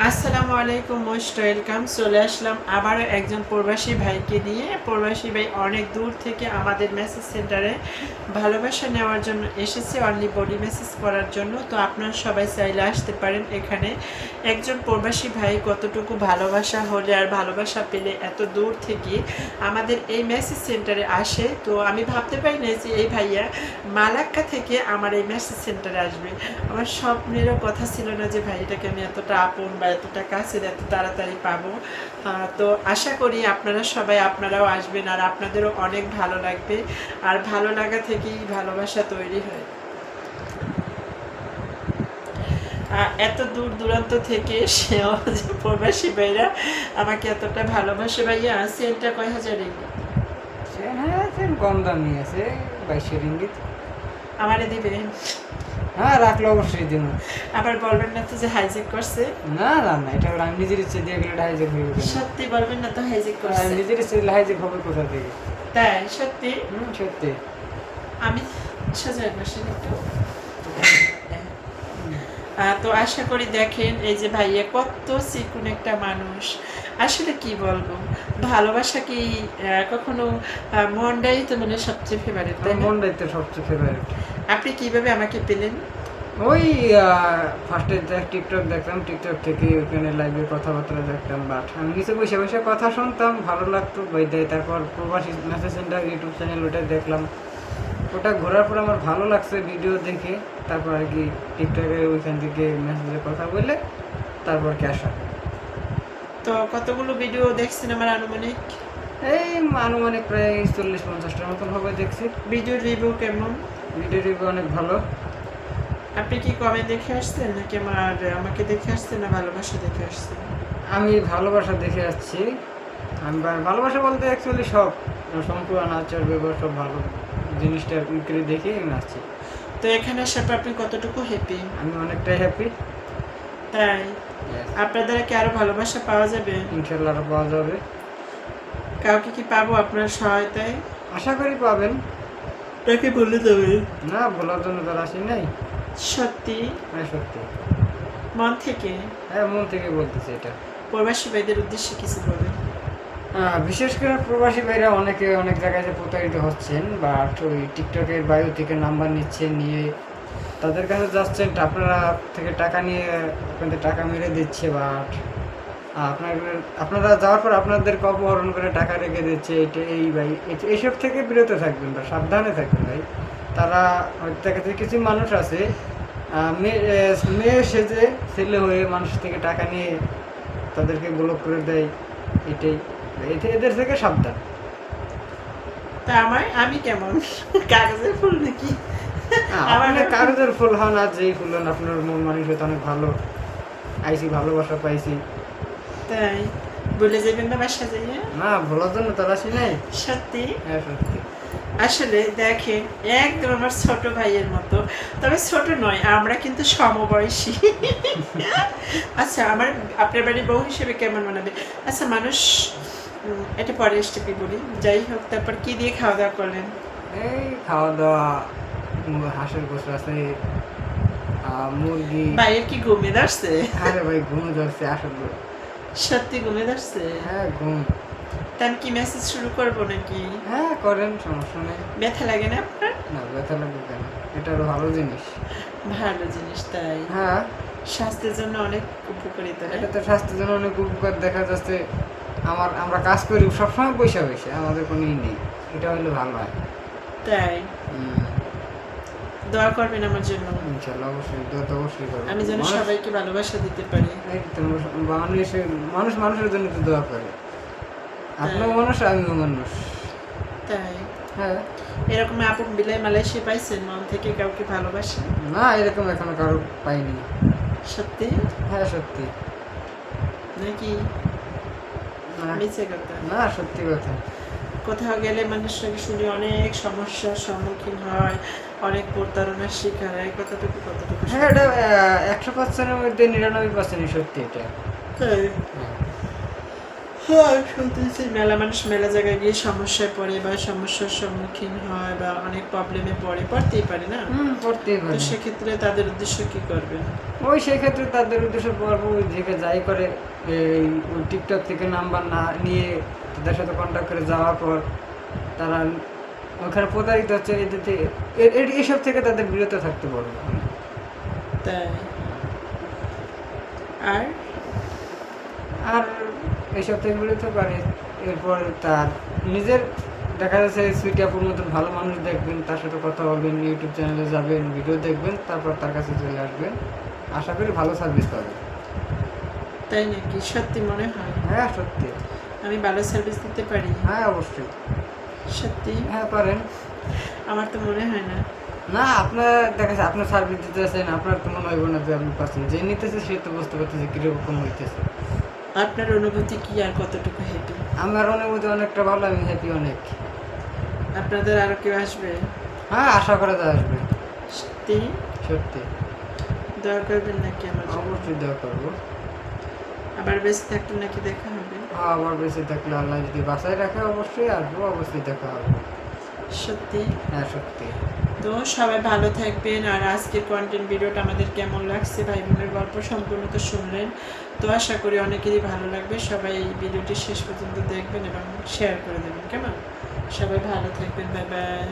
আসসালামু আলাইকুম most welcome. চলে আসলাম আবার একজন প্রবাসী ভাইকে নিয়ে। প্রবাসী ভাই অনেক দূর থেকে আমাদের মেসেজ সেন্টারে ভালোবাসা নেওয়ার জন্য এসেছে অনলি বডি মেসেজ করার জন্য। তো আপনারা সবাই চাইলে আসতে পারেন এখানে। একজন প্রবাসী ভাই কতটুকু ভালোবাসা হলে আর ভালোবাসা পেলে এত দূর থেকে আমাদের এই মেসেজ সেন্টারে আসে? তো আমি ভাবতে পারি না যে এই ভাইয়া মালাক্কা থেকে আমার এই মেসেজ সেন্টারে আসবে। আমার স্বপ্নেরও কথা ছিল না যে ভাইটাকে আমি এতটা আপন বা এতটা কাছের এত তাড়াতাড়ি পাবো। তো আশা করি আপনারা সবাই আপনারাও আসবেন আর আপনাদেরও অনেক ভালো লাগবে। আর ভালো লাগা থেকেই ভালোবাসা তৈরি হয়। এত দূর দূরান্ত থেকে যে প্রবাসী ভাইরা আমাকে এতটা ভালোবাসে ভাইয়া সেলটা কয় হাজার রিঙ্গিত? সে- সে কম দামি আছে বাইশে রিঙ্গিত। আমারে দিবে হ্যাঁ রাখলে অবশ্যই দিব আবার বলবেন না তো যে হাইজেক করছে। না না না এটা আমি নিজের ইচ্ছে দিয়ে গেলে হাইজেক হয়ে গেল সত্যি বলবেন না তো হাইজেক করছে। নিজের ইচ্ছে দিলে হাইজেক হবে কোথা থেকে? তাই সত্যি? হুম সত্যি। আমি সাজাই বসেন একটু। তো আশা করি দেখেন এই যে ভাইয়া কত চিকুন একটা মানুষ। আসলে কি বলব? ভালোবাসা কি কখনো আহ, মনটাই তো মানে সবচেয়ে ফেভারিট তোর না? সবচেয়ে ফেভারিট আপনি কীভাবে আমাকে পেলেন? ওই ফার্স্টে টিকটক দেখতাম টিকটক থেকে ওখানে লাইভে কথাবার্তা দেখতাম বাট আমি নিচে বসে বসে কথা শুনতাম ভালো লাগতো। বই দেয় তারপর প্রবাসী মেসেজ সেন্টার ইউটিউব চ্যানেল ওটা দেখলাম। ওটা ঘোরার পর আমার ভালো লাগছে ভিডিও দেখে। তারপর আর কি টিকটকে ওইখান থেকে মেসেজে কথা বলে তারপর কি আসা তো কতগুলো ভিডিও দেখছেন আমার আনুমানিক? এই আনুমানিক প্রায় চল্লিশ পঞ্চাশটার মতন হবে দেখছি। ভিডিও রিভিউ কেমন? ভিডিও রিভিউ অনেক ভালো। আপনি কি কমে দেখে আসছেন? নাকি আমার আমাকে দেখে আসছেন না ভালোবাসা দেখে আসছেন? আমি ভালোবাসা দেখে আসছি। আমি ভালোবাসা বলতে অ্যাকচুয়ালি সব। সম্পূর্ণ আচার ব্যবহার সব ভালো। জিনিসটা করে দেখে আমি আসছি। তো এখানে আসার পর আপনি কতটুকু হ্যাপি আমি অনেকটাই হ্যাপি তাই? আপনার দ্বারা কি আরও ভালোবাসা পাওয়া যাবে? ইনশাল্লাহ আরও পাওয়া যাবে। কাউকে কি পাবো আপনার সহায়তায়? আশা করি পাবেন। তাকে বলে দেবে। না বলার জন্য তার আসি নাই। সত্যি? হ্যাঁ সত্যি। মন থেকে? হ্যাঁ মন থেকে বলতেছি এটা। প্রবাসী ভাইদের উদ্দেশ্যে কিছু বলবেন বিশেষ করে প্রবাসী ভাইরা অনেকে অনেক জায়গায় যে প্রতারিত হচ্ছেন বা ওই টিকটকের বায়ু থেকে নাম্বার নিচ্ছেন নিয়ে তাদের কাছে যাচ্ছেন আপনারা থেকে টাকা নিয়ে আপনাদের টাকা মেরে দিচ্ছে বা আপনার আপনারা যাওয়ার পর আপনাদেরকে অপহরণ করে টাকা রেখে দিচ্ছে এটা এই ভাই এইসব থেকে বিরত থাকবেন বা সাবধানে থাকবেন ভাই। তারা দেখা যাচ্ছে কিছু মানুষ আছে মেয়ে মেয়ে সেজে ছেলে হয়ে মানুষ থেকে টাকা নিয়ে তাদেরকে ব্লক করে দেয় এটাই। এদের থেকে সাবধান। তা আমার আমি কেমন? কাগজের ফুল নাকি? আমার কাগজের ফুল হন আর যেই ফুল হন আপনার মন মানুষ অনেক ভালো। আইসি ভালোবাসা পাইছি। তাই। বলে যাবেন না বাসা যাইয়া? না ভোলার জন্য তার আসি নাই। সত্যি? হ্যাঁ সত্যি। আসলে দেখেন একদম আমার ছোট ভাইয়ের মতো। তবে ছোট নয় আমরা কিন্তু সমবয়সী। আচ্ছা আমার আপনার বাড়ির বউ হিসেবে কেমন মানাবে আচ্ছা মানুষ এটা পরে স্টেপে বলি। যাই হোক তারপর কি দিয়ে খাওয়া দাওয়া করলেন? এই খাওয়া দাওয়া হাঁসের গোস আছে মুরগি। ভাইয়ের কি ঘুমে ধরছে? আরে ভাই ঘুম ধরছে আসলে। সত্যি ঘুমে ধরছে? হ্যাঁ ঘুম। তা আমি কি মেসেজ শুরু করব নাকি? হ্যাঁ করেন সমস্যা নেই। ব্যথা লাগে না আপনার? না ব্যথা লাগবে কেন? এটা ভালো জিনিস। ভালো জিনিস তাই? হ্যাঁ। স্বাস্থ্যের জন্য অনেক উপকারিতা এটা তো স্বাস্থ্যের জন্য অনেক উপকার। দেখা যাচ্ছে আমার আমরা কাজ করি সবসময় পয়সা পয়সা আমাদের কোনো ই নেই। এটা হলে ভালো হয়। তাই? দোয়া করবেন আমার জন্য। ইনশাল্লাহ অবশ্যই দোয়া তো অবশ্যই করব আমি যেন সবাইকে ভালোবাসা দিতে পারি। এই মানুষের মানুষ মানুষের জন্য তো দোয়া করে। আপনিও মানুষ আমিও মানুষ। তাই। হ্যাঁ। এরকম আপন বিলাই মালয়েশিয়া পাইছেন মন থেকে কাউকে ভালোবাসে? না এরকম এখনও কারও পাইনি। সত্যি? হ্যাঁ সত্যি। নাকি? মিছে কথা। না সত্যি কথা। কোথাও গেলে মানুষটাকে শুনে অনেক সমস্যার সম্মুখীন হয় অনেক প্রতারণার শিকার হয় কতটুকু কতটুকু হ্যাঁ এটা একশো পার্সেন্টের মধ্যে নিরানব্বই পার্সেন্টই সত্যি এটা। শুনতেছি মেলা মানুষ মেলা জায়গায় গিয়ে সমস্যায় পড়ে বা সমস্যার সম্মুখীন হয় বা অনেক প্রবলেমে পড়ে পড়তেই পারে না? পড়তেই পারে। সেক্ষেত্রে তাদের উদ্দেশ্য কি করবে? ওই সেক্ষেত্রে তাদের উদ্দেশ্য পড়ব যেকে যাই করে এই টিকটক থেকে নাম্বার না নিয়ে তাদের সাথে কন্ট্যাক্ট করে যাওয়ার পর তারা ওখানে প্রতারিত হচ্ছে এদের থেকে এ- এ- এসব থেকে তাদের বিরত থাকতে পারব তাই। আর? আর এইসব থেকে বিরত পারে এরপর তার নিজের দেখা যাচ্ছে সুইটাপুর মতন ভালো মানুষ দেখবেন তার সাথে কথা বলবেন ইউটিউব চ্যানেলে যাবেন ভিডিও দেখবেন তারপর তার কাছে চলে আসবেন। আশা করি ভালো সার্ভিস পাবেন তাই নাকি? সত্যি মনে হয়? হ্যাঁ সত্যি। আমি ভালো সার্ভিস দিতে পারি। হ্যাঁ অবশ্যই। সত্যি? হ্যাঁ পারেন। আমার তো মনে হয় না। না আপনার দেখা যাচ্ছে আপনার সার্ভিস দিতেছেন আপনার তো মনে হইব না যে আপনি পাচ্ছেন যে নিতেছে সে তো বুঝতে পারতেছে কীরকম হইতেছে। আপনার অনুভূতি কি আর কতটুকু হ্যাপি আমার অনুভূতি অনেকটা ভালো আমি হ্যাপি অনেক। আপনাদের আরও কেউ আসবে? হ্যাঁ আশা করা যায় আসবে। সত্যি? সত্যি। দয়া করবেন নাকি আমার অবশ্যই দেওয়া করব। আবার বেঁচে থাকলে নাকি দেখা হবে? হ্যাঁ আমার বেঁচে থাকলে আল্লাহ যদি বাসায় রাখে অবশ্যই আসব অবশ্যই দেখা হবে। সত্যি? হ্যাঁ সত্যি। তো সবাই ভালো থাকবেন আর আজকের কন্টেন্ট ভিডিওটা আমাদের কেমন লাগছে? ভাই বোনের গল্প সম্পূর্ণ তো শুনলেন। তো আশা করি অনেকেরই ভালো লাগবে। সবাই এই ভিডিওটি শেষ পর্যন্ত দেখবেন এবং শেয়ার করে দেবেন। কেমন? সবাই ভালো থাকবেন। Bye bye